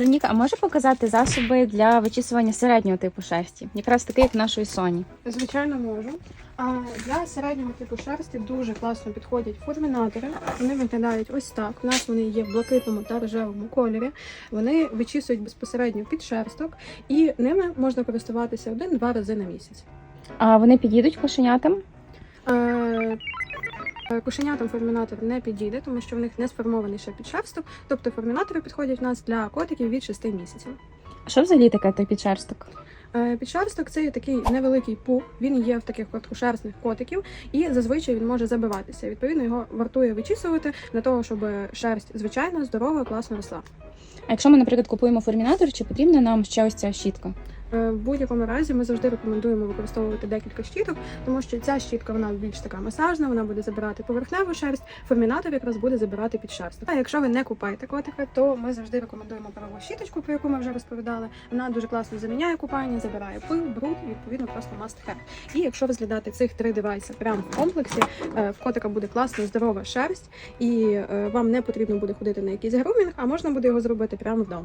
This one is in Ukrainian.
Вероніка, а може показати засоби для вичісування середнього типу шерсті? Якраз такий, як нашої Соні. Звичайно, можу. А для середнього типу шерсті дуже класно підходять формінатори. Вони виглядають ось так. У нас вони є в блакитному та рожевому кольорі. Вони вичісують безпосередньо під шерсток, і ними можна користуватися один-два рази на місяць. А вони підійдуть кошенятам? Кошенятам формінатор не підійде, тому що в них не сформований ще підшерсток. Тобто формінатори підходять в нас для котиків від 6 місяців. А що взагалі таке той підшерсток? Е, Підшерсток це такий невеликий пух. Він є в таких короткошерстних котиків, і зазвичай він може забиватися. Відповідно, його вартує вичісувати для того, щоб шерсть звичайно здорова, класно росла. А якщо ми, наприклад, купуємо формінатор, чи потрібна нам ще ось ця щітка? Е, В будь-якому разі ми завжди рекомендуємо використовувати декілька щіток, тому що ця щітка вона більш така масажна, вона буде забирати поверхневу шерсть. Формінатор якраз буде забирати під шерсть. А якщо ви не купаєте котика, то ми завжди рекомендуємо праву щіточку, про яку ми вже розповідали. Вона дуже класно заміняє купання, забирає пил, бруд, і відповідно просто must have. І якщо розглядати цих три девайси прямо в комплексі, е, в котика буде класна здорова шерсть, і е, вам не потрібно буде ходити на якийсь грумінг, а можна буде його зробити прямо вдома.